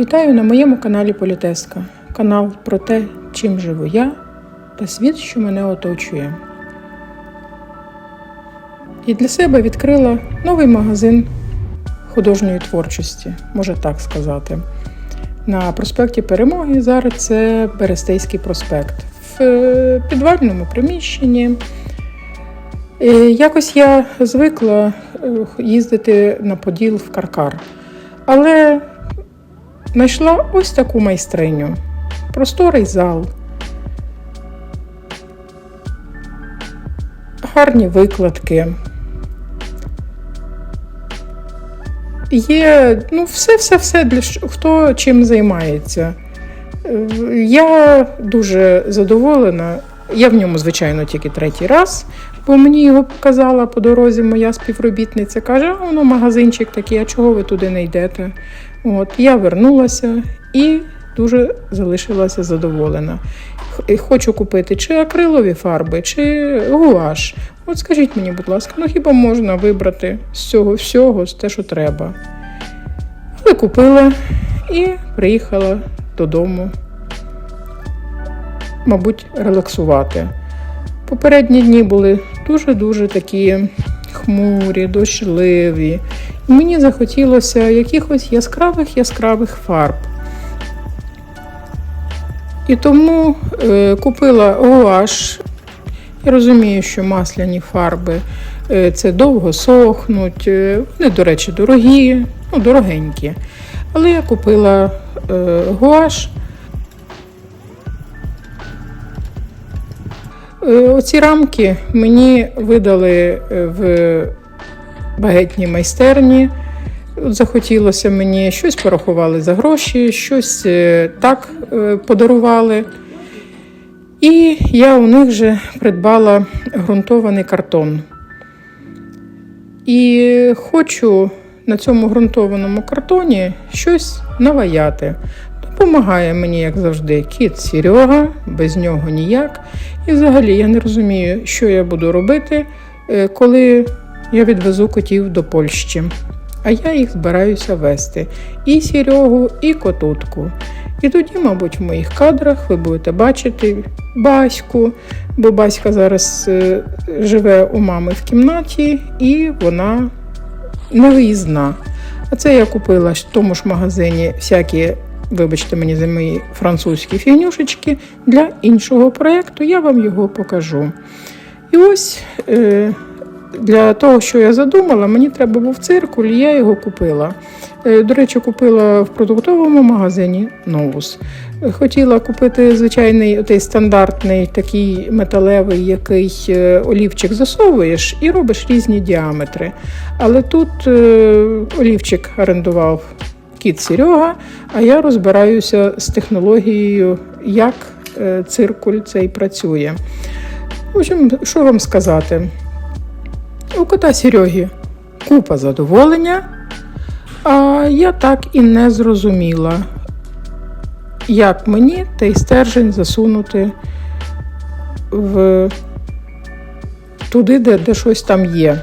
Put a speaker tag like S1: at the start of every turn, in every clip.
S1: Вітаю на моєму каналі Політеска. Канал про те, чим живу я та світ, що мене оточує. І для себе відкрила новий магазин художньої творчості, може так сказати. На проспекті Перемоги зараз це Берестейський проспект. В е, підвальному приміщенні. Якось я звикла е, їздити на Поділ в Каркар. Але знайшла ось таку майстриню. Просторий зал. Гарні викладки. Є ну, все-все-все для хто чим займається. Е, Я дуже задоволена. Я в ньому, звичайно, тільки третій раз, бо мені його показала по дорозі моя співробітниця. Каже, а воно магазинчик такий, а чого ви туди не йдете? От, я вернулася і дуже залишилася задоволена. Хочу купити чи акрилові фарби, чи гуаш. От скажіть мені, будь ласка, ну хіба можна вибрати з цього всього з те, що треба? Але купила і приїхала додому, мабуть, релаксувати. Попередні дні були дуже-дуже такі хмурі, дощливі. І мені захотілося якихось яскравих яскравих фарб. І тому е, купила гуаш. Я розумію, що масляні фарби е, це довго сохнуть. е, Вони, до речі, дорогі, ну, дорогенькі. Але я купила е, гуаш. Оці рамки мені видали е, в багетній майстерні. Захотілося мені щось порахували за гроші, щось е, так е, подарували. І я у них же придбала ґрунтований картон. І хочу на цьому ґрунтованому картоні щось наваяти. Допомагає мені, як завжди, кіт Серега, без нього ніяк. І взагалі я не розумію, що я буду робити, е, коли я відвезу котів до Польщі. А я їх збираюся вести. І Серегу, і котутку. І тоді, мабуть, в моїх кадрах ви будете бачити Баську, бо Баська зараз е, живе у мами в кімнаті, і вона невиїзна. А це я купила в тому ж магазині всякі, вибачте мені за мої французькі фігнюшечки для іншого проєкту. Я вам його покажу. І ось е, для того, що я задумала, мені треба був циркуль, і я його купила. Е, До речі, купила в продуктовому магазині Новус. Хотіла купити звичайний отей стандартний такий металевий, який е, олівчик засовуєш і робиш різні діаметри. Але тут олівчик орендував кіт Серега, а я розбираюся з технологією, як е, циркуль цей працює. В общем, що вам сказати? У кота Сереги купа задоволення, а я так і не зрозуміла, як мені той стержень засунути в туди, де, де щось там є.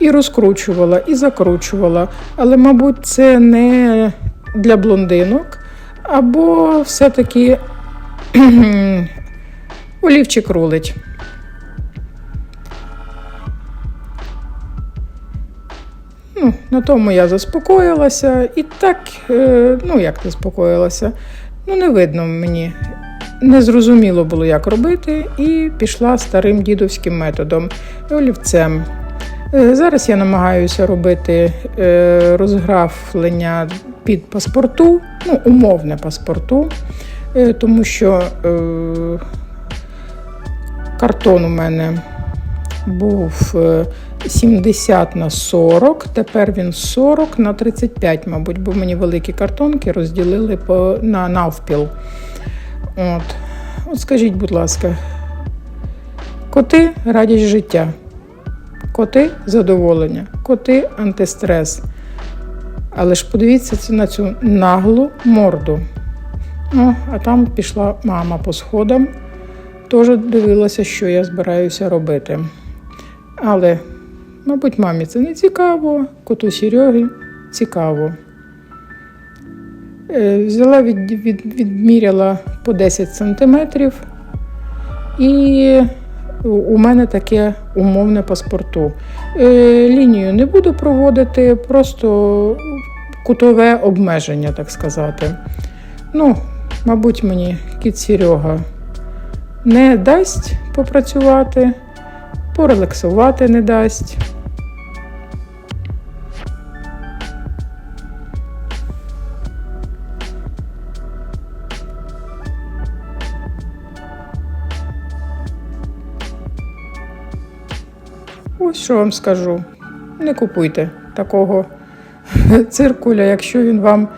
S1: І розкручувала, і закручувала. Але, мабуть, це не для блондинок, або все-таки олівчик рулить. Ну, на тому я заспокоїлася. І так, е, ну як заспокоїлася, ну не видно мені. Не зрозуміло було, як робити, і пішла старим дідовським методом олівцем. Е, Зараз я намагаюся робити е, розграфлення під паспорту, ну, умовне паспорту, е, тому що картон у мене був е, 70 на 40, тепер він 40 на 35, мабуть, бо мені великі картонки розділили на навпіл. От. От скажіть, будь ласка, коти радість життя, коти задоволення, коти антистрес. Але ж подивіться на цю наглу морду. Ну, а там пішла мама по сходам, теж дивилася, що я збираюся робити. Але, мабуть, мамі це не цікаво, коту Сереги цікаво. Е, Взяла, від, від, відміряла по 10 сантиметрів, і у мене таке умовне паспорту. Е, Лінію не буду проводити, просто кутове обмеження, так сказати. Ну, мабуть, мені кіт Серега не дасть попрацювати, порелаксувати не дасть. Ось що вам скажу. Не купуйте такого циркуля, якщо він вам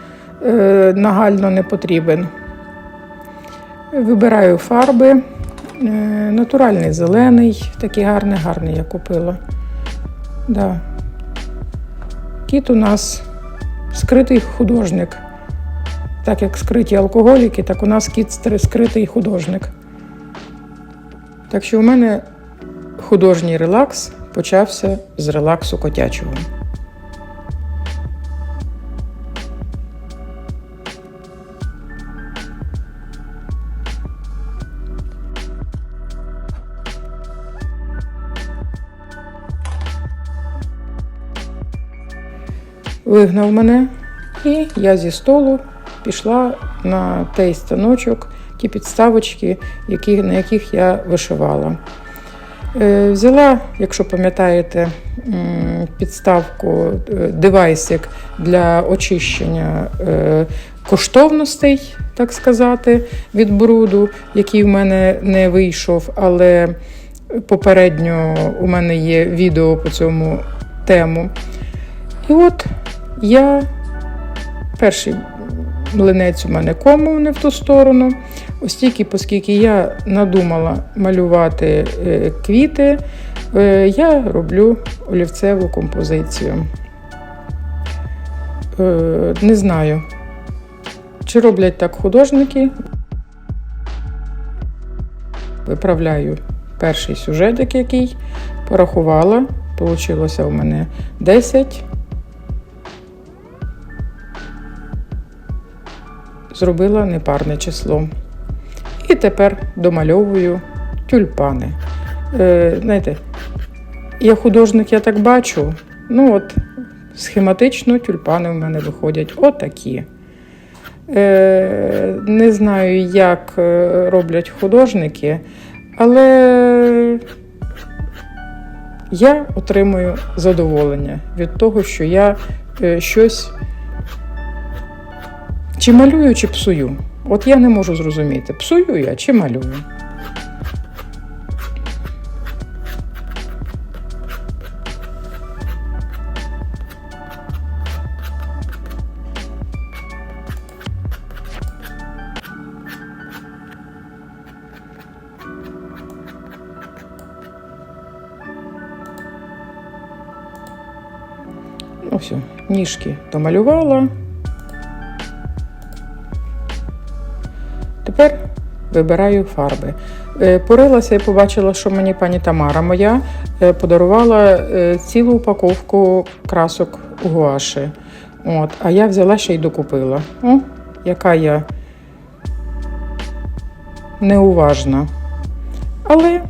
S1: е, нагально не потрібен. Вибираю фарби. Е, натуральний зелений, такий гарний, гарний я купила. Да. Кіт у нас скритий художник. Так як скриті алкоголіки, так у нас кіт скритий художник. Так що у мене художній релакс почався з релаксу котячого. Вигнав мене, і я зі столу пішла на той станочок, ті підставочки, які, на яких я вишивала. Е, Взяла, якщо пам'ятаєте, підставку, е, девайсик для очищення е, коштовностей, так сказати, від бруду, який в мене не вийшов, але попередньо у мене є відео по цьому тему. І от я перший млинець у мене кому не в ту сторону. Ось тільки, оскільки я надумала малювати е, квіти, е, я роблю олівцеву композицію. Е, Не знаю, чи роблять так художники. Виправляю перший сюжетик, який порахувала. Получилося у мене 10. Зробила непарне число. І тепер домальовую тюльпани. Е, знаєте, я художник, я так бачу. Ну от, схематично тюльпани в мене виходять отакі. Е, не знаю, як е, роблять художники, але я отримую задоволення від того, що я е, щось чи малюю, чи псую. От я не можу зрозуміти, псую я чи малюю. Ну все, ніжки домалювала. Вибираю фарби. Е, Порилася і побачила, що мені пані Тамара моя е, подарувала е, цілу упаковку красок гуаші. От, а я взяла ще й докупила. О, яка я неуважна. Але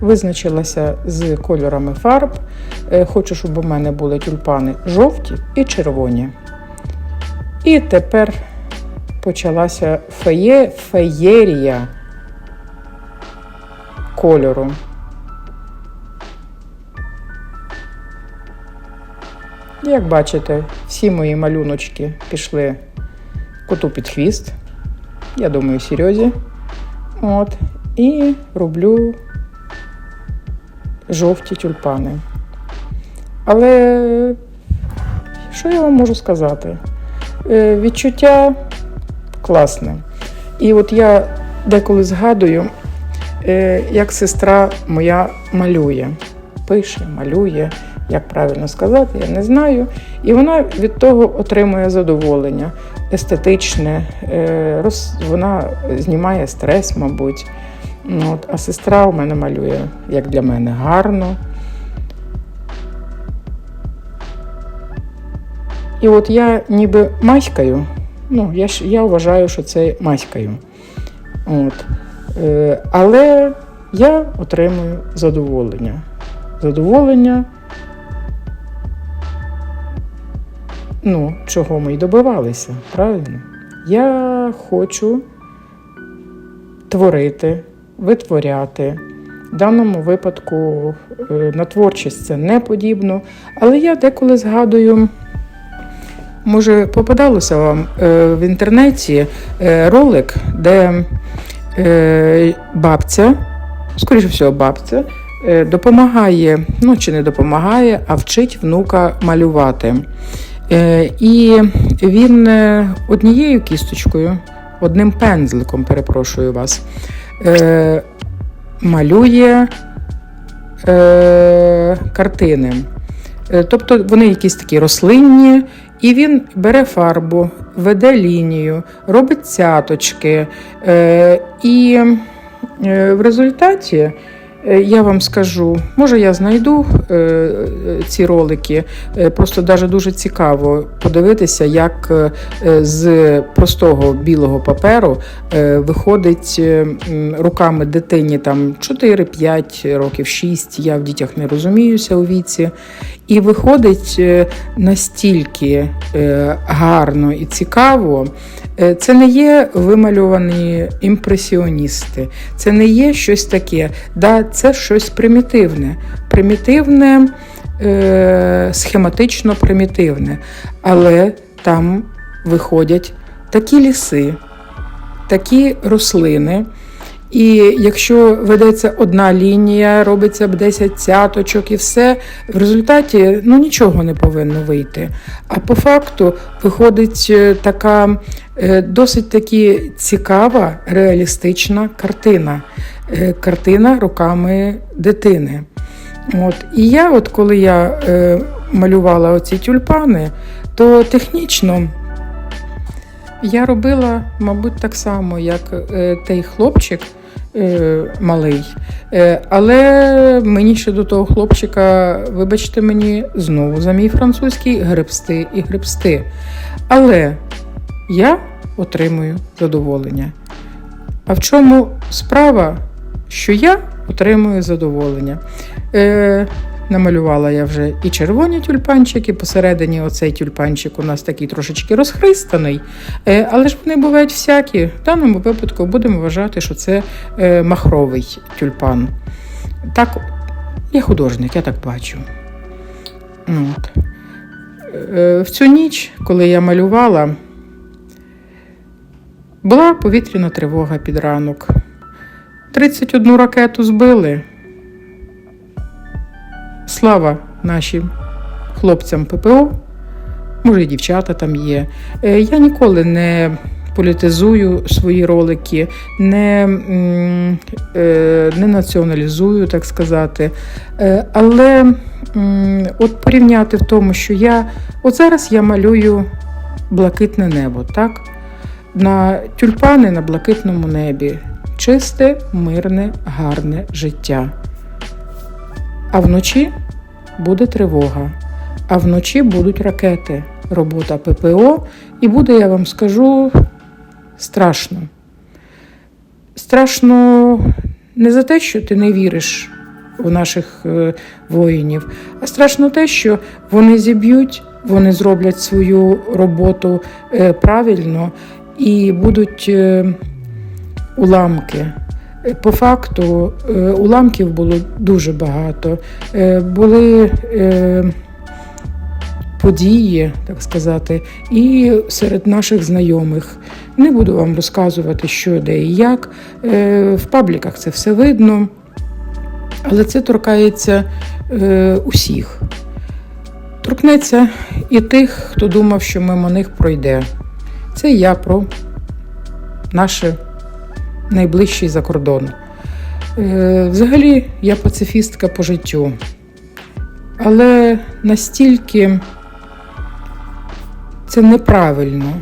S1: визначилася з кольорами фарб. Хочу, щоб у мене були тюльпани жовті і червоні. І тепер почалася феє, феєрія кольору. Як бачите, всі мої малюночки пішли коту під хвіст. Я думаю, Серйозі. От. І роблю жовті тюльпани. Але що я вам можу сказати? Е, Відчуття класне. І от я деколи згадую, е, як сестра моя малює, пише, малює, як правильно сказати, я не знаю. І вона від того отримує задоволення естетичне, е, вона знімає стрес, мабуть. Ну, От, а сестра у мене малює, як для мене, гарно. І от я ніби маськаю, ну, я, ж, я вважаю, що це маськаю. От. Е, але я отримую задоволення. Задоволення, ну, чого ми й добивалися, правильно? Я хочу творити, витворяти. В даному випадку е, на творчість це не подібно. Але я деколи згадую, може, попадалося вам е, в інтернеті е, ролик, де е, бабця, скоріше всього, бабця, допомагає, ну чи не допомагає, а вчить внука малювати. І він однією кісточкою, одним пензликом, перепрошую вас, малює картини. Тобто вони якісь такі рослинні, і він бере фарбу, веде лінію, робить цяточки. Е, І е, в результаті я вам скажу, може я знайду е, е, ці ролики. Е, Просто даже дуже цікаво подивитися, як е, е, з простого білого паперу е, виходить е, руками дитині там 4-5 років, 6, я в дітях не розуміюся у віці. І виходить е, настільки е, гарно і цікаво. Е, Це не є вимальовані імпресіоністи, це не є щось таке. Да, це щось примітивне. Примітивне, е, схематично примітивне. Але там виходять такі ліси, такі рослини. І якщо ведеться одна лінія, робиться б 10 цяточок і все, в результаті ну, нічого не повинно вийти. А по факту виходить е, така е, досить таки цікава, реалістична картина. Е, Картина руками дитини. От. І я, от коли я малювала оці тюльпани, то технічно я робила, мабуть, так само, як е, той хлопчик е, малий. Е, але мені ще до того хлопчика, вибачте мені, знову за мій французький гребсти і гребсти. Але я отримую задоволення. А в чому справа, що я отримую задоволення? Е, Намалювала я вже і червоні тюльпанчики. Посередині оцей тюльпанчик у нас такий трошечки розхристаний. Е, але ж вони бувають всякі. В даному випадку будемо вважати, що це е, махровий тюльпан. Так, я художник, я так бачу. Ну, От. Е, В цю ніч, коли я малювала, була повітряна тривога під ранок. 31 ракету збили. Слава нашим хлопцям ППО, може, і дівчата там є. Е, Я ніколи не політизую свої ролики, не, е, не націоналізую, так сказати. Е, Але от порівняти в тому, що я от зараз я малюю блакитне небо, так? На тюльпани на блакитному небі. Чисте, мирне, гарне життя. А вночі буде тривога, а вночі будуть ракети, робота ППО, і буде, я вам скажу, страшно. Страшно не за те, що ти не віриш у наших е, воїнів, а страшно те, що вони зіб'ють, вони зроблять свою роботу е, правильно і будуть е, уламки. Е, По факту е, уламків було дуже багато. Е, Були події, так сказати, і серед наших знайомих. Не буду вам розказувати, що де і як. В пабліках це все видно, але це торкається усіх. Торкнеться і тих, хто думав, що мимо них пройде. Це я про наше найближчий за кордон. Е, Взагалі, я пацифістка по життю. Але настільки це неправильно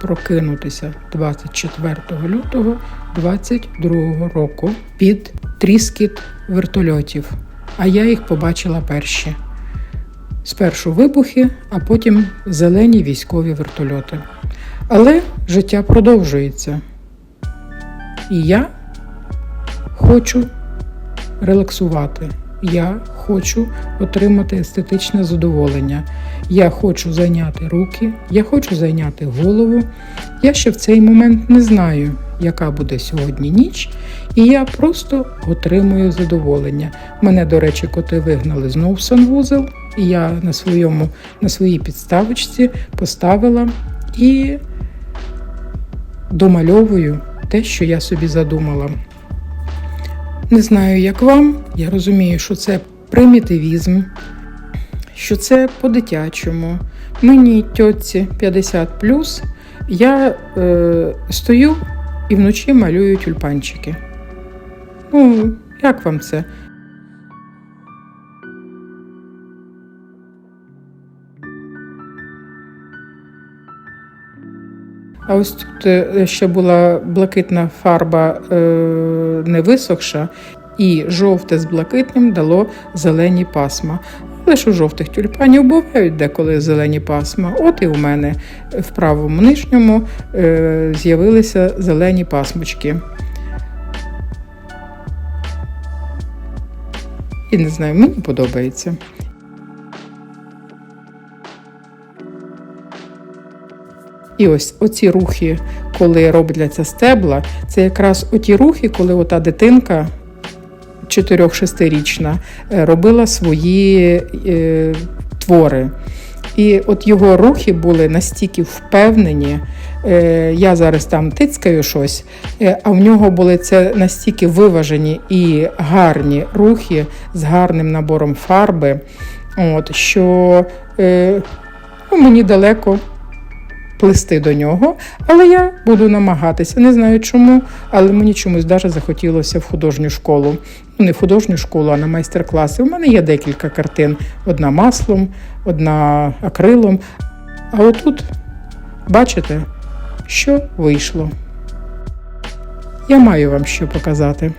S1: прокинутися 24 лютого 22 року під тріскіт вертольотів. А я їх побачила перші. Спершу вибухи, а потім зелені військові вертольоти. Але життя продовжується. І я хочу релаксувати. Я хочу отримати естетичне задоволення. Я хочу зайняти руки, я хочу зайняти голову. Я ще в цей момент не знаю, яка буде сьогодні ніч, і я просто отримую задоволення. Мене, до речі, коти вигнали знов в санвузел, і я на, своєму, на своїй підставочці поставила і домальовую те, що я собі задумала. Не знаю, як вам. Я розумію, що це примітивізм, що це по-дитячому. Мені тьотці 50 я е, стою і вночі малюю тюльпанчики. Ну, як вам це? А ось тут е, ще була блакитна фарба е, не висохша, і жовте з блакитним дало зелені пасма. Ж у жовтих тюльпанів бувають деколи зелені пасма. От і у мене в правому нижньому е, з'явилися зелені пасмочки. І не знаю, мені подобається. І ось оці рухи, коли робляться стебла, це якраз оті рухи, коли ота дитинка 4-6річна робила свої е, твори. І от його рухи були настільки впевнені. Е, я зараз там тицькаю щось, е, а в нього були це настільки виважені і гарні рухи з гарним набором фарби, от, що е, ну, мені далеко плисти до нього, але я буду намагатися. Не знаю чому, але мені чомусь даже захотілося в художню школу. Ну, не в художню школу, а на майстер-класи. У мене є декілька картин: одна маслом, одна акрилом. А отут, бачите, що вийшло. Я маю вам що показати.